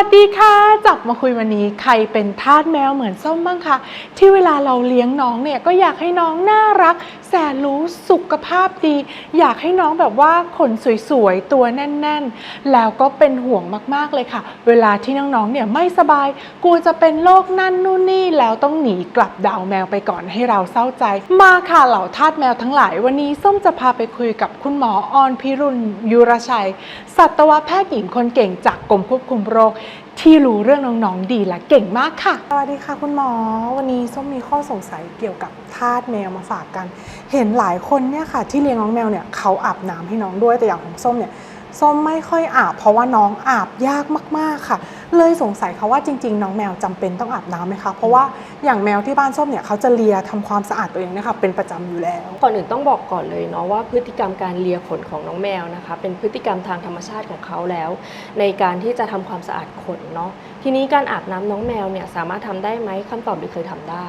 วัสดีค่ะ จับมาคุยวันนี้ใครเป็นทาสแมวเหมือนส้มบ้างคะที่เวลาเราเลี้ยงน้องเนี่ยก็อยากให้น้องน่ารักแสนรู้สุขภาพดี อยากให้น้องแบบว่าขนสวยๆ ตัวแน่นๆ แล้วก็เป็นห่วงมากๆเลยค่ะ เวลาที่น้องๆเนี่ยไม่สบายกลัวจะเป็นโรคนั่นนู่นนี่แล้วต้องหนีกลับดาวแมวไปก่อนให้เราเศร้าใจ มาค่ะเหล่าทาสแมวทั้งหลาย วันนี้ส้มจะพาไปคุยกับคุณหมอออนพิรุณยุรชัยสัตวแพทย์หญิงคนเก่งจากกรมควบคุมโรค ที่รู้เรื่องน้องๆดีและเก่งมากค่ะ สวัสดีค่ะคุณหมอ วันนี้ส้มมีข้อสงสัยเกี่ยวกับทาสแมวมาฝากกัน เห็นหลายคนเนี่ยค่ะ ที่เลี้ยงน้องแมวเนี่ยเขาอาบน้ำให้น้องด้วยแต่อย่างของส้มเนี่ยส้มไม่ค่อยอาบ เพราะว่าน้องอาบยากมากๆค่ะเลยสงสัยค่ะว่าจริง ๆ น้องแมวจำเป็นต้องอาบน้ำไหมคะ เพราะว่าอย่างแมวที่บ้านส้มเนี่ยเขาจะเลียทำความสะอาดตัวเองเนะคะเป็นประจำอยู่แล้ว ก่อนอื่นต้องบอกก่อนเลยเนาะว่าพฤติกรรมการเลียขนของน้องแมวนะคะ เป็นพฤติกรรมทางธรรมชาติของเขาแล้ว ในการที่จะทำความสะอาดขนเนาะทีนี้การอาบน้ำน้องแมวเนี่ยสามารถทำได้ไหมคำตอบคือเคยทำได้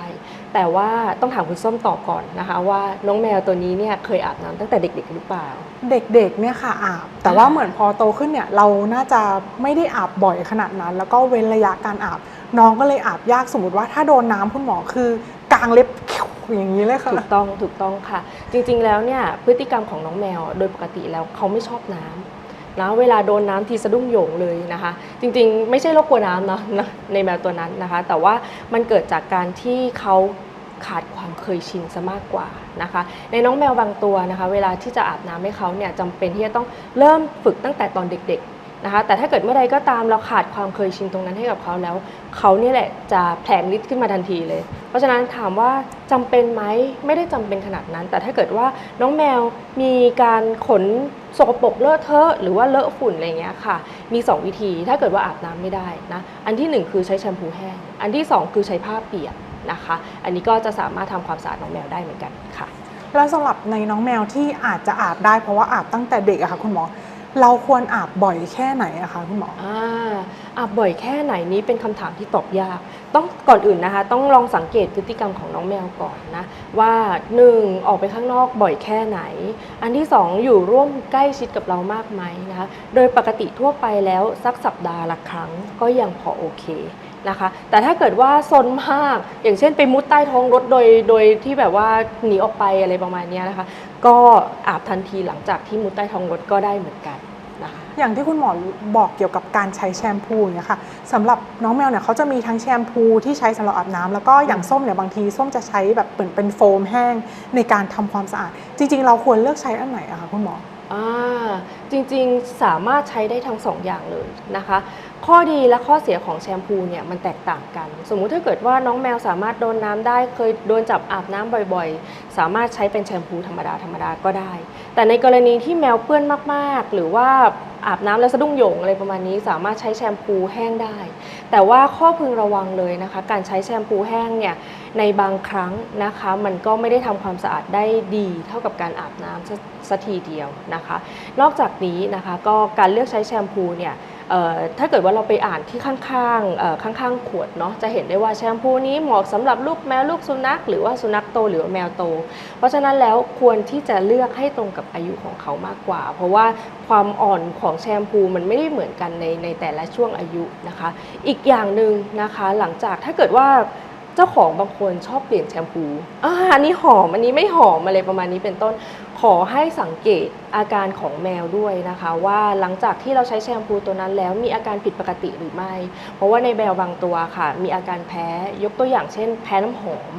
แต่ว่าต้องถามคุณส้มตอบก่อนนะคะ ว่าน้องแมวตัวนี้เนี่ยเคยอาบน้ำตั้งแต่เด็กๆหรือเปล่า เด็กๆเนี่ยค่ะอาบ แต่ว่าเหมือนพอโตขึ้นเนี่ยเราน่าจะไม่ได้อาบบ่อยขนาดนั้นแล้วก็เว้นระยะการอาบ น้องก็เลยอาบยากสมมติว่าถ้าโดนน้ำคุณหมอคือกางเล็บอย่างนี้เลยค่ะ ถูกต้องถูกต้องค่ะ จริงๆแล้วเนี่ยพฤติกรรมของน้องแมวโดยปกติแล้วเขาไม่ชอบน้ำนะเวลาโดนน้ำทีสะดุ้งโหยงเลยนะคะ จริงๆ ไม่ใช่โรคกลัวน้ำเนาะนะในแมวตัวนั้นนะคะ แต่ว่ามันเกิดจากการที่เขาขาดความเคยชินซะมากกว่านะคะ ในน้องแมวบางตัวนะคะ เวลาที่จะอาบน้ำให้เขาเนี่ยจำเป็นที่จะต้องเริ่มฝึกตั้งแต่ตอนเด็กๆ นะคะแต่ถ้าเกิดเมื่อใดก็ตามเราขาดความเคยชินตรงนั้นให้กับเขาแล้ว เขาเนี่ยแหละจะแผลงฤทธิ์ขึ้นมาทันทีเลย เพราะฉะนั้นถามว่าจำเป็นไหมไม่ได้จำเป็นขนาดนั้น แต่ถ้าเกิดว่าน้องแมวมีการขนสกปรกเลอะเทอะหรือว่าเลอะฝุ่นอะไรเงี้ยค่ะ มี 2 วิธีถ้าเกิดว่าอาบน้ำไม่ได้นะอันที่ 1 คือใช้แชมพูแห้ง อันที่ 2 คือใช้ผ้าเปียกนะคะ อันนี้ก็จะสามารถทำความสะอาดน้องแมวได้เหมือนกันค่ะแล้วสำหรับในน้องแมวที่อาจจะอาบได้เพราะว่าอาบตั้งแต่เด็กอะค่ะคุณหมอ เราควรอาบบ่อยแค่ไหนอะคะคุณหมออ่าอาบบ่อยแค่ไหนนี้เป็นคำถามที่ตอบยาก ต้องก่อนอื่นนะคะ ต้องลองสังเกตพฤติกรรมของน้องแมวก่อนนะ ว่า 1. ออกไปข้างนอกบ่อยแค่ไหน อันที่ 2 อยู่ร่วมใกล้ชิดกับเรามากไหมนะคะ โดยปกติทั่วไปแล้วสักสัปดาห์ละครั้งก็ยังพอโอเค นะคะ แต่ถ้าเกิดว่าซนมาก อย่างเช่นไปมุดใต้ท้องรถโดยโดยที่แบบว่าหนีออกไปอะไรประมาณเนี้ยนะคะ ก็อาบทันทีหลังจากที่มุดใต้ท้องรถก็ได้เหมือนกันนะคะอย่างที่คุณหมอบอกเกี่ยวกับการใช้แชมพูเนี่ยค่ะสำหรับน้องแมวเนี่ยเขาจะมีทั้งแชมพูที่ใช้สำหรับอาบน้ำแล้วก็อย่างส้มเนี่ยบางทีส้มจะใช้แบบเหมือนเป็นโฟมแห้งในการทำความสะอาด จริง ๆ เราควรเลือกใช้อันไหนอะคะคุณหมออ่าจริงๆสามารถใช้ได้ทั้งสองอย่างเลยนะคะ ข้อดีและข้อเสียของแชมพูเนี่ยมันแตกต่างกัน สมมุติถ้าเกิดว่าน้องแมวสามารถโดนน้ำได้เคยโดนจับอาบน้ำบ่อยๆ สามารถใช้เป็นแชมพูธรรมดาธรรมดาก็ได้ แต่ในกรณีที่แมวเปื้อนมากๆ หรือว่าอาบน้ำแล้วสะดุ้งโหยงอะไรประมาณนี้ สามารถใช้แชมพูแห้งได้ แต่ว่าข้อพึงระวังเลยนะคะ การใช้แชมพูแห้งเนี่ยในบางครั้งนะคะ มันก็ไม่ได้ทำความสะอาดได้ดีเท่ากับการอาบน้ำสักทีเดียวนะคะ นอกจากนี้นะคะก็การเลือกใช้แชมพูเนี่ย ถ้าเกิดว่าเราไปอ่านที่ข้างๆข้างๆขวดเนาะจะเห็นได้ว่าแชมพูนี้เหมาะสำหรับลูกแมวลูกสุนัขหรือว่าสุนัขโตหรือว่าแมวโต เพราะฉะนั้นแล้วควรที่จะเลือกให้ตรงกับอายุของเขามากกว่า เพราะว่าความอ่อนของแชมพูมันไม่ได้เหมือนกันในในแต่ละช่วงอายุนะคะ อีกอย่างหนึ่งนะคะหลังจากถ้าเกิดว่า จ้าของบางคนชอบเปลี่ยนแชมพูอ่าอันนี้หอม อันนี้ไม่หอมอะไรประมาณนี้เป็นต้น ขอให้สังเกตอาการของแมวด้วยนะคะ ว่าหลังจากที่เราใช้แชมพูตัวนั้นแล้วมีอาการผิดปกติหรือไม่ เพราะว่าในแมวบางตัวค่ะ มีอาการแพ้ยกตัวอย่างเช่น แพ้น้ำหอม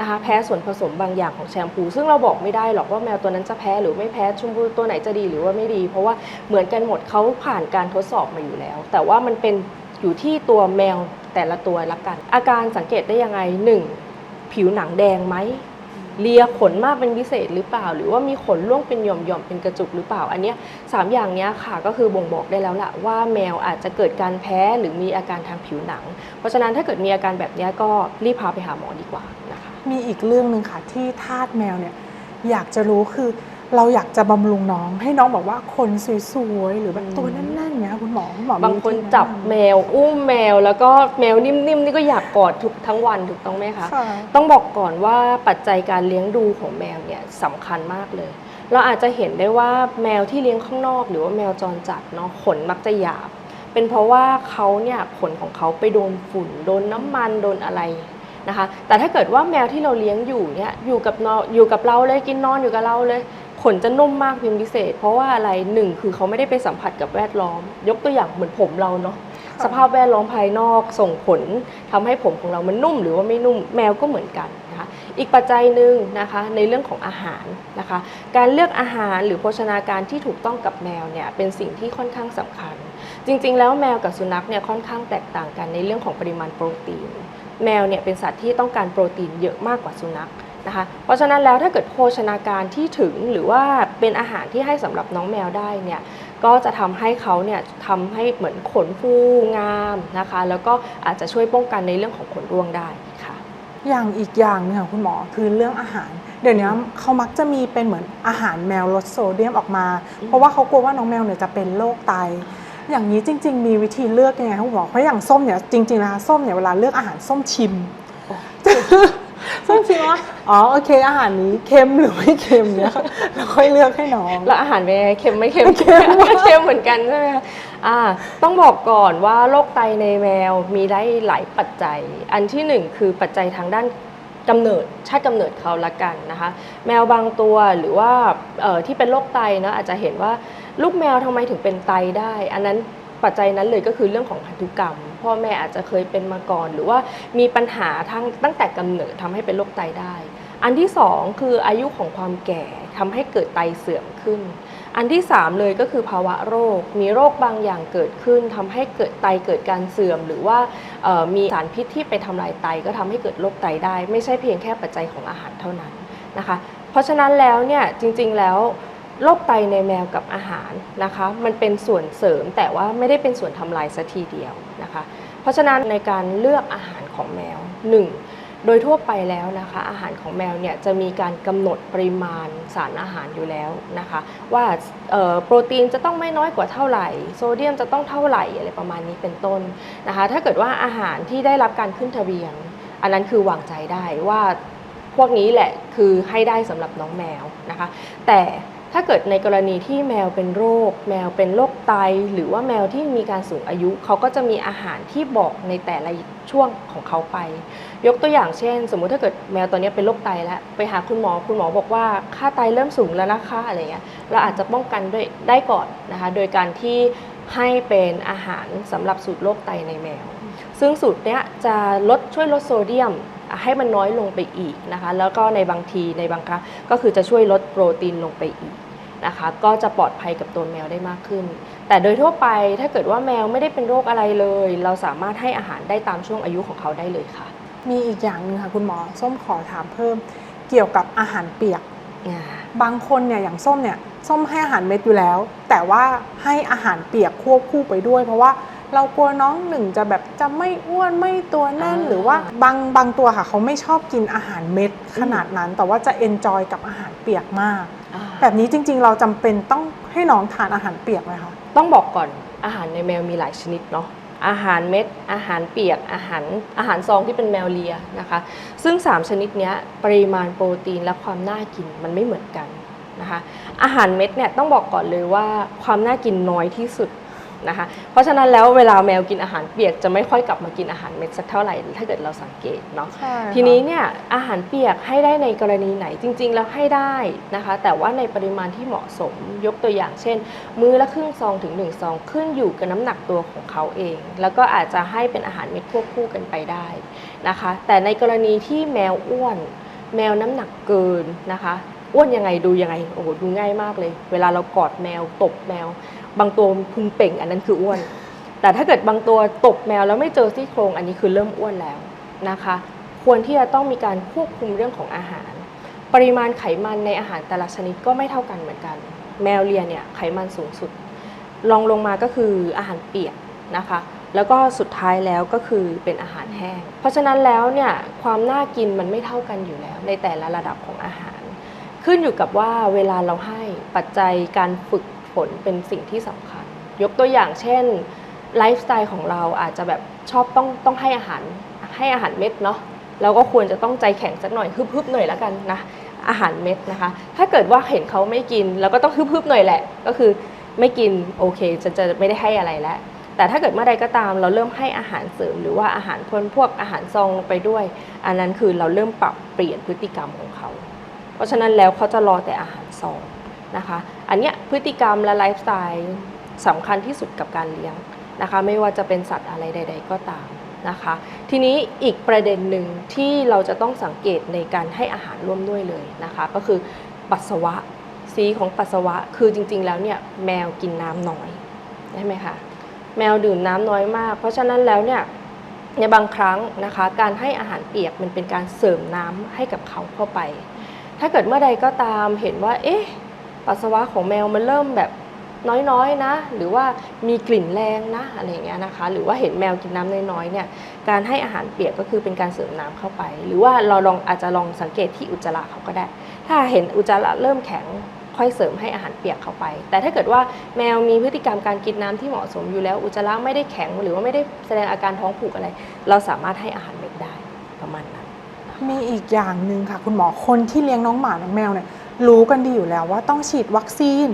นะคะแพ้ส่วนผสมบางอย่างของแชมพู ซึ่งเราบอกไม่ได้หรอกว่าแมวตัวนั้นจะแพ้หรือไม่แพ้ชมพูตัวไหนจะดีหรือว่าไม่ดี เพราะว่าเหมือนกันหมดเขาผ่านการทดสอบมาอยู่แล้ว แต่ว่ามันเป็น อยู่ที่ตัวแมวแต่ละตัวละกัน อาการสังเกตได้ยังไงหนึ่งผิวหนังแดงไหมเลียขนมากเป็นพิเศษหรือเปล่า หรือว่ามีขนร่วงเป็นหย่อมๆเป็นกระจุกหรือเปล่า อันเนี้ยสามอย่างเนี้ยค่ะก็คือบ่งบอกได้แล้วล่ะว่าแมวอาจจะเกิดการแพ้หรือมีอาการทางผิวหนัง เพราะฉะนั้นถ้าเกิดมีอาการแบบเนี้ยก็รีบพาไปหาหมอดีกว่านะคะมีอีกเรื่องหนึ่งค่ะที่ทาสแมวเนี่ยอยากจะรู้คือ เราอยากจะบำรุงน้อง ให้น้องแบบว่าขนสวยๆหรือแบบตัวแน่นๆเนี่ยคุณหมอคุณหมอมีบางคนวิธีแะจับนำแมว อุ้มแมวแล้วก็แมวนิ่มๆนี่ก็อยากกอดทุกทั้งวันถูกต้องไหมคะค่ะต้องบอกก่อนว่าปัจจัยการเลี้ยงดูของแมวเนี่ยสำคัญมากเลย เราอาจจะเห็นได้ว่าแมวที่เลี้ยงข้างนอก หรือว่าแมวจรจัดเนาะขนมักจะหยาบ เป็นเพราะว่าเขาเนี่ยขนของเขาไปโดนฝุ่นโดนน้ำมันโดนอะไรนะคะแต่ถ้าเกิดว่าแมวที่เราเลี้ยงอยู่เนี่ยอยู่กับนอนอยู่กับเราเลยกินนอนอยู่กับเราเลย ขนจะนุ่มมากเพียงพิเศษ เพราะว่าอะไรหนึ่งคือเขาไม่ได้ไปสัมผัสกับแวดล้อม ยกตัวอย่างเหมือนผมเราเนาะค่ะสภาพแวดล้อมภายนอกส่งผลทำให้ผมของเรามันนุ่มหรือว่าไม่นุ่มแมวก็เหมือนกันนะคะอีกปัจจัยหนึ่งนะคะในเรื่องของอาหารนะคะ การเลือกอาหารหรือโภชนาการที่ถูกต้องกับแมวเนี่ยเป็นสิ่งที่ค่อนข้างสำคัญ จริง ๆ แล้วแมวกับสุนัขเนี่ยค่อนข้างแตกต่างกันในเรื่องของปริมาณโปรตีน แมวเนี่ยเป็นสัตว์ที่ต้องการโปรตีนเยอะมากกว่าสุนัข นะคะ เพราะฉะนั้นแล้วถ้าเกิดโภชนาการที่ถึงหรือว่าเป็นอาหารที่ให้สำหรับน้องแมวได้เนี่ยก็จะทำให้เขาเนี่ยทำให้เหมือนขนฟูงามนะคะ แล้วก็อาจจะช่วยป้องกันในเรื่องของขนร่วงได้ค่ะ อย่างอีกอย่างหนึงค่ะคุณหมอคือเรื่องอาหารเดี๋ยวนี้เขามักจะมีเป็นเหมือนอาหารแมวลดโซเดียมออกมาอืมเพราะว่าเขากลัวว่าน้องแมวเนี่ยจะเป็นโรคไต อย่างนี้จริง ๆ มีวิธีเลือกยังไงคะคุณหมอเพราะอย่างส้มเนี่ยจริงๆนะคะส้มเนี่ยเวลาเลือกอาหารส้มชิม ส้มชิมว่าอ๋อโอเคอาหารนี้เค็มหรือไม่เค็มเนี่ยค่ะแล้วค่อยเลือกให้น้อง แล้วอาหารเป็นยังไงเค็มไม่เค็มเค็มมากเค็มเหมือนกันใช่ไหมคะอ่าต้องบอกก่อนว่าโรคไตในแมวมีได้หลายปัจจัย อันที่หนึ่งคือปัจจัยทางด้านกำเนิดชาติกำเนิดเขาละกันนะคะ แมวบางตัวหรือว่าเอ่อที่เป็นโรคไตนะอาจจะเห็นว่าลูกแมวทำไมถึงเป็นไตได้ อันนั้น ปัจจัยนั้นเลยก็คือเรื่องของพันธุกรรม พ่อแม่อาจจะเคยเป็นมาก่อน หรือว่ามีปัญหาทั้งตั้งแต่กำเนิดทำให้เป็นโรคไตได้ อันที่สองคืออายุของความแก่ทำให้เกิดไตเสื่อมขึ้น อันที่ 3 เลยก็คือภาวะโรค มีโรคบางอย่างเกิดขึ้นทำให้เกิดไตเกิดการเสื่อม หรือว่ามีสารพิษที่ไปทำลายไตก็ทำให้เกิดโรคไตได้ ไม่ใช่เพียงแค่ปัจจัยของอาหารเท่านั้นนะคะ เพราะฉะนั้นแล้วเนี่ยจริงๆแล้ว โรคไตในแมวกับอาหารนะคะ มันเป็นส่วนเสริมแต่ว่าไม่ได้เป็นส่วนทำลายซะทีเดียวนะคะ เพราะฉะนั้นในการเลือกอาหารของแมว 1. โดยทั่วไปแล้วนะคะ อาหารของแมวเนี่ยจะมีการกำหนดปริมาณสารอาหารอยู่แล้วนะคะ ว่าโปรตีนจะต้องไม่น้อยกว่าเท่าไหร่ โซเดียมจะต้องเท่าไหร่อะไรประมาณนี้เป็นต้นนะคะ ถ้าเกิดว่าอาหารที่ได้รับการขึ้นทะเบียน อันนั้นคือวางใจได้ว่าพวกนี้แหละคือให้ได้สำหรับน้องแมวนะคะ แต่ ถ้าเกิดในกรณีที่แมวเป็นโรค แมวเป็นโรคไต หรือว่าแมวที่มีการสูงอายุ เขาก็จะมีอาหารที่บอกในแต่ละช่วงของเขาไป ยกตัวอย่างเช่น สมมุติถ้าเกิดแมวตัวนี้เป็นโรคไตแล้วไปหาคุณหมอคุณหมอบอกว่าค่าไตเริ่มสูงแล้วนะคะอะไรเงี้ยเราอาจจะป้องกันด้วยได้ก่อนนะคะ โดยการที่ให้เป็นอาหารสำหรับสูตรโรคไตในแมว ซึ่งสูตรเนี้ยจะลดช่วยลดโซเดียม ให้มันน้อยลงไปอีกนะคะ แล้วก็ในบางทีในบางครั้งก็คือจะช่วยลดโปรตีนลงไปอีกนะคะ ก็จะปลอดภัยกับตัวแมวได้มากขึ้น แต่โดยทั่วไปถ้าเกิดว่าแมวไม่ได้เป็นโรคอะไรเลย เราสามารถให้อาหารได้ตามช่วงอายุของเขาได้เลยค่ะ มีอีกอย่างหนึ่งค่ะคุณหมอส้มขอถามเพิ่ม เกี่ยวกับอาหารเปียกอ่าบางคนเนี่ยอย่างส้มเนี่ยส้มให้อาหารเม็ดอยู่แล้ว แต่ว่าให้อาหารเปียกควบคู่ไปด้วย เพราะว่า เรากลัวน้องหนึ่งจะแบบจะไม่อ้วนไม่ตัวแน่นอ่าหรือว่าบางบางตัวค่ะเขาไม่ชอบกินอาหารเม็ดขนาดนั้น แต่ว่าจะเอนจอยกับอาหารเปียกมากอ่าแบบนี้จริงๆ เราจำเป็นต้องให้น้องทานอาหารเปียกไหมคะต้องบอกก่อนอาหารในแมวมีหลายชนิดเนาะอาหารเม็ด อาหารเปียก อาหารอาหารซองที่เป็นแมวเลียนะคะ ซึ่ง 3 ชนิดเนี้ยปริมาณโปรตีนและความน่ากินมันไม่เหมือนกันนะคะ อาหารเม็ดเนี่ยต้องบอกก่อนเลยว่าความน่ากินน้อยที่สุด นะคะ เพราะฉะนั้นแล้วเวลาแมวกินอาหารเปียกจะไม่ค่อยกลับมากินอาหารเม็ดสักเท่าไหร่ถ้าเกิดเราสังเกตเนาะใช่ค่ะทีนี้เนี่ยอาหารเปียกให้ได้ในกรณีไหนจริง ๆ แล้วให้ได้นะคะ แต่ว่าในปริมาณที่เหมาะสมยกตัวอย่างเช่น มื้อละครึ่งซองถึง1ซองขึ้นอยู่กับน้ำหนักตัวของเขาเอง แล้วก็อาจจะให้เป็นอาหารเม็ดควบคู่กันไปได้นะคะ แต่ในกรณีที่แมวอ้วน แมวน้ำหนักเกินนะคะอ้วนยังไงดูยังไงโอ้โหดูง่ายมากเลย เวลาเรากอดแมวตบแมว บางตัวพุงเป่งอันนั้นคืออ้วน แต่ถ้าเกิดบางตัวตบแมวแล้วไม่เจอซี่โครงอันนี้คือเริ่มอ้วนแล้วนะคะ ควรที่จะต้องมีการควบคุมเรื่องของอาหาร ปริมาณไขมันในอาหารแต่ละชนิดก็ไม่เท่ากันเหมือนกัน แมวเลียเนี่ยไขมันสูงสุดรองลงมาก็คืออาหารเปียกนะคะแล้วก็สุดท้ายแล้วก็คือเป็นอาหารแห้ง เพราะฉะนั้นแล้วเนี่ยความน่ากินมันไม่เท่ากันอยู่แล้ว ในแต่ละระดับของอาหาร ขึ้นอยู่กับว่าเวลาเราให้ปัจจัยการฝึก ฝนเป็นสิ่งที่สำคัญ ยกตัวอย่างเช่นไลฟ์สไตล์ของเราอาจจะแบบชอบต้องต้องให้อาหารให้อาหารเม็ดเนาะเราก็ควรจะต้องใจแข็งสักหน่อยฮึบๆหน่อยแล้วกันนะอาหารเม็ดนะคะ ถ้าเกิดว่าเห็นเขาไม่กินเราก็ต้องฮึบๆหน่อยแหละ ก็คือไม่กินโอเคจะจะไม่ได้ให้อะไรแล้วแต่ถ้าเกิดเมื่อใดก็ตามเราเริ่มให้อาหารเสริม หรือว่าอาหารพ่นพวกอาหารซองลงไปด้วย อันนั้นคือเราเริ่มปรับเปลี่ยนพฤติกรรมของเขา เพราะฉะนั้นแล้วเขาจะรอแต่อาหารซองนะคะ อันเนี้ยพฤติกรรมและไลฟ์สไตล์สำคัญที่สุดกับการเลี้ยงนะคะ ไม่ว่าจะเป็นสัตว์อะไรใด ๆ ก็ตามนะคะ ทีนี้อีกประเด็นหนึ่งที่เราจะต้องสังเกตในการให้อาหารร่วมด้วยเลยนะคะ ก็คือปัสสาวะสีของปัสสาวะคือจริง ๆ แล้วเนี่ยแมวกินน้ำน้อยใช่ไหมคะแมวดื่มน้ำน้อยมาก เพราะฉะนั้นแล้วเนี่ยในบางครั้งนะคะ การให้อาหารเปียกมันเป็นการเสริมน้ำให้กับเขาเข้าไป ถ้าเกิดเมื่อใดก็ตามเห็นว่า เอ๊ะ ปัสสาวะของแมวมันเริ่มแบบน้อยๆนะ หรือว่ามีกลิ่นแรงนะอะไรเงี้ยนะคะ หรือว่าเห็นแมวกินน้ำน้อยๆเนี่ยการให้อาหารเปียกก็คือเป็นการเสริมน้ำเข้าไป หรือว่าเราลองอาจจะลองสังเกตที่อุจจาระเขาก็ได้ ถ้าเห็นอุจจาระเริ่มแข็งค่อยเสริมให้อาหารเปียกเข้าไป แต่ถ้าเกิดว่าแมวมีพฤติกรรมการกินน้ำที่เหมาะสมอยู่แล้ว อุจจาระไม่ได้แข็งหรือว่าไม่ได้แสดงอาการท้องผูกอะไร เราสามารถให้อาหารเม็ดได้ประมาณนั้นมีอีกอย่างหนึ่งค่ะ คุณหมอคนที่เลี้ยงน้องหมาน้องแมวเนี่ย รู้กันดีอยู่แล้วว่าต้องฉีดวัคซีน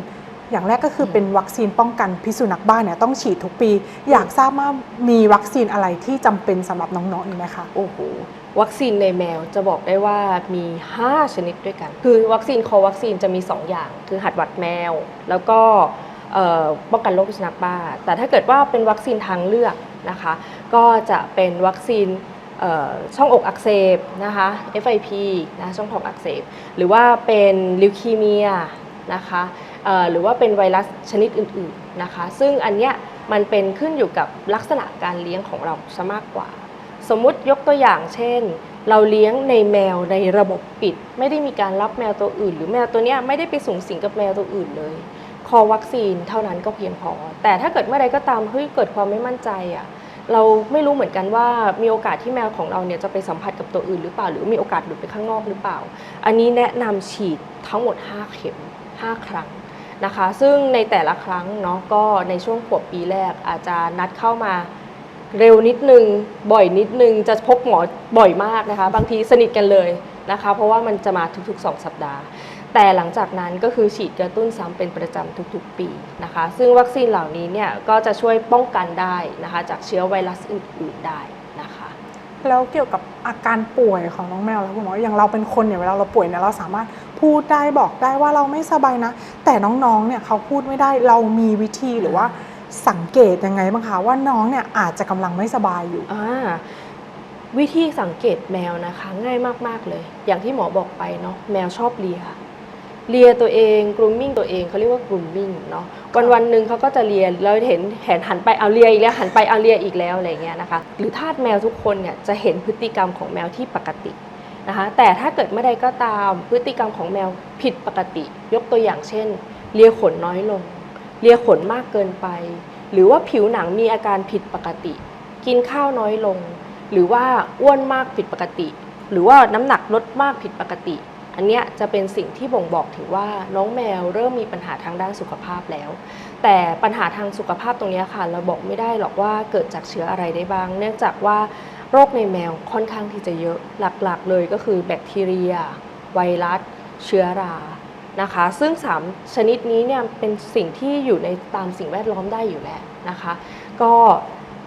อย่างแรกก็คือเป็นวัคซีนป้องกันพิษสุนัขบ้าเนี่ยต้องฉีดทุกปี อยากทราบว่ามีวัคซีนอะไรที่จำเป็นสำหรับน้องๆอีกไหมคะโอ้โหวัคซีนในแมวจะบอกได้ว่ามี 5 ชนิดด้วยกัน คือวัคซีนโควัคซีนจะมี 2 อย่าง คือหัดหวัดแมว แล้วก็ป้องกันโรคพิษสุนัขบ้า แต่ถ้าเกิดว่าเป็นวัคซีนทางเลือกนะคะ ก็จะเป็นวัคซีน ช่องอกอักเสบนะคะ FIP นะช่องท้องอักเสบ หรือว่าเป็นลิวคีเมียนะคะหรือว่าเป็นไวรัสชนิดอื่นๆนะคะ ซึ่งอันเนี้ยมันเป็นขึ้นอยู่กับลักษณะการเลี้ยงของเราซะมากกว่า สมมุติยกตัวอย่างเช่น เราเลี้ยงในแมวในระบบปิด ไม่ได้มีการรับแมวตัวอื่น หรือแมวตัวเนี้ยไม่ได้ไปสูงสิงกับแมวตัวอื่นเลย คอวัคซีนเท่านั้นก็เพียงพอ แต่ถ้าเกิดเมื่อใดก็ตามเฮ้ยเกิดความไม่มั่นใจอะ่ะ เราไม่รู้เหมือนกันว่ามีโอกาสที่แมวของเราเนี่ยจะไปสัมผัสกับตัวอื่นหรือเปล่า หรือมีโอกาสหลุดไปข้างนอกหรือเปล่า อันนี้แนะนำฉีดทั้งหมด 5 เข็ม 5 ครั้งนะคะ ซึ่งในแต่ละครั้งเนาะก็ในช่วงขวบปีแรกอาจจะนัดเข้ามาเร็วนิดนึง บ่อยนิดนึง จะพบหมอบ่อยมากนะคะ บางทีสนิทกันเลยนะคะ เพราะว่ามันจะมาทุกๆ 2 สัปดาห์ แต่หลังจากนั้นก็คือฉีดกระตุ้นซ้ำเป็นประจำทุกๆปีนะคะ ซึ่งวัคซีนเหล่านี้เนี่ยก็จะช่วยป้องกันได้นะคะ จากเชื้อไวรัสอื่นๆได้นะคะ แล้วเกี่ยวกับอาการป่วยของน้องแมวแล้วคุณหมออย่างเราเป็นคนเนี่ยเวลาเราป่วยเนี่ยเราสามารถพูดได้บอกได้ว่าเราไม่สบายนะ แต่น้องๆเนี่ยเขาพูดไม่ได้เรามีวิธีหรือว่าสังเกตยังไงบ้างคะว่าน้องเนี่ยอาจจะกำลังไม่สบายอยู่อ่าวิธีสังเกตแมวนะคะ ง่ายมากๆเลย อย่างที่หมอบอกไปเนาะแมวชอบเลีย เลียตัวเองกรูมมิ่งตัวเองเขาเรียกว่ากรูมมิ่งเนาะวันวันหนึ่งเขาก็จะเลียแล้วเห็นเห็นหันไปเอาเลียอีกแล้วหันไปเอาเลียอีกแล้วอะไรเงี้ยนะคะหรือทาสแมวทุกคนเนี่ยจะเห็นพฤติกรรมของแมวที่ปกตินะคะแต่ถ้าเกิดเมื่อใดก็ตามพฤติกรรมของแมวผิดปกติ ยกตัวอย่างเช่น เลียขนน้อยลง เลียขนมากเกินไป หรือว่าผิวหนังมีอาการผิดปกติ กินข้าวน้อยลง หรือว่าอ้วนมากผิดปกติ หรือว่าน้ำหนักลดมากผิดปกติ อันเนี้ยจะเป็นสิ่งที่บ่งบอกถึงว่าน้องแมวเริ่มมีปัญหาทางด้านสุขภาพแล้ว แต่ปัญหาทางสุขภาพตรงนี้ค่ะ เราบอกไม่ได้หรอกว่าเกิดจากเชื้ออะไรได้บ้าง เนื่องจากว่าโรคในแมวค่อนข้างที่จะเยอะหลักๆ เลยก็คือแบคทีเรีย ไวรัส เชื้อรานะคะ ซึ่ง 3 ชนิดนี้เนี่ยเป็นสิ่งที่อยู่ในตามสิ่งแวดล้อมได้อยู่แล้วนะคะ ก็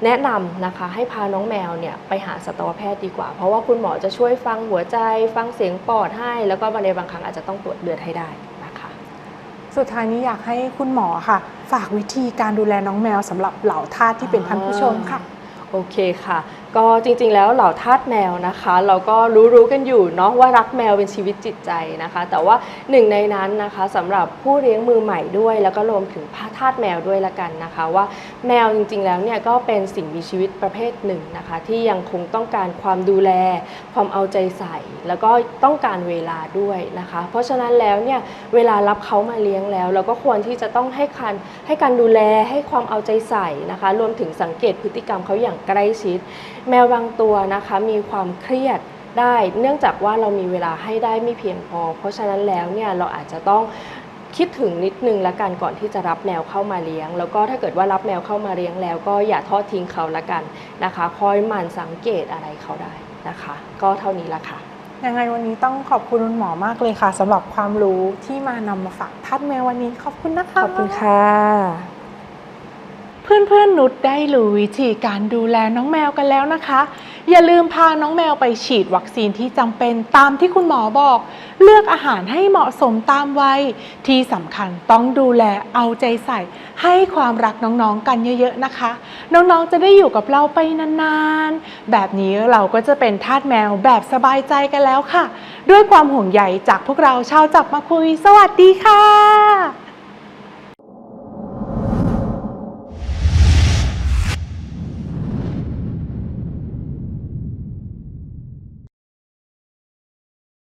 แนะนำนะคะให้พาน้องแมวเนี่ยไปหาสัตวแพทย์ดีกว่า เพราะว่าคุณหมอจะช่วยฟังหัวใจ ฟังเสียงปอดให้ แล้วก็ในบางครั้งอาจจะต้องตรวจเลือดให้ได้นะคะ สุดท้ายนี้อยากให้คุณหมอค่ะ ฝากวิธีการดูแลน้องแมวสำหรับเหล่าทาสที่เป็นท่านผู้ชมค่ะ โอเคค่ะ ก็จริงๆแล้วเหล่าทาสแมวนะคะ เราก็รู้ๆกันอยู่เนาะว่ารักแมวเป็นชีวิตจิตใจนะคะ แต่ว่าหนึ่งในนั้นนะคะสำหรับผู้เลี้ยงมือใหม่ด้วย แล้วก็รวมถึงทาสแมวด้วยละกันนะคะ ว่าแมวจริงๆแล้วเนี่ยก็เป็นสิ่งมีชีวิตประเภทหนึ่งนะคะ ที่ยังคงต้องการความดูแล ความเอาใจใส่ แล้วก็ต้องการเวลาด้วยนะคะ เพราะฉะนั้นแล้วเนี่ยเวลารับเขามาเลี้ยงแล้ว เราก็ควรที่จะต้องให้การให้การดูแลให้ความเอาใจใส่นะคะ รวมถึงสังเกตพฤติกรรมเขาอย่างใกล้ชิดแมวบางตัวนะคะมีความเครียดได้ เนื่องจากว่าเรามีเวลาให้ได้ไม่เพียงพอ เพราะฉะนั้นแล้วเนี่ยเราอาจจะต้องคิดถึงนิดนึงละกันก่อนที่จะรับแมวเข้ามาเลี้ยง แล้วก็ถ้าเกิดว่ารับแมวเข้ามาเลี้ยงแล้ว ก็อย่าทอดทิ้งเขาละกันนะคะคอยหมั่นสังเกตอะไรเขาได้นะคะ ก็เท่านี้ละค่ะยังไงวันนี้ต้องขอบคุณคุณหมอมากเลยค่ะสำหรับความรู้ที่มานำมาฝากทาสแมววันนี้ขอบคุณนะคะขอบคุณค่ะเเพื่อนๆนุชได้รู้วิธีการดูแลน้องแมวกันแล้วนะคะ อย่าลืมพาน้องแมวไปฉีดวัคซีนที่จำเป็นตามที่คุณหมอบอก เลือกอาหารให้เหมาะสมตามวัย ที่สำคัญต้องดูแลเอาใจใส่ ให้ความรักน้องๆกันเยอะๆนะคะ น้องๆจะได้อยู่กับเราไปนานๆ แบบนี้เราก็จะเป็นทาสแมวแบบสบายใจกันแล้วค่ะ ด้วยความห่วงใยจากพวกเราชาวจับมาคุย สวัสดีค่ะ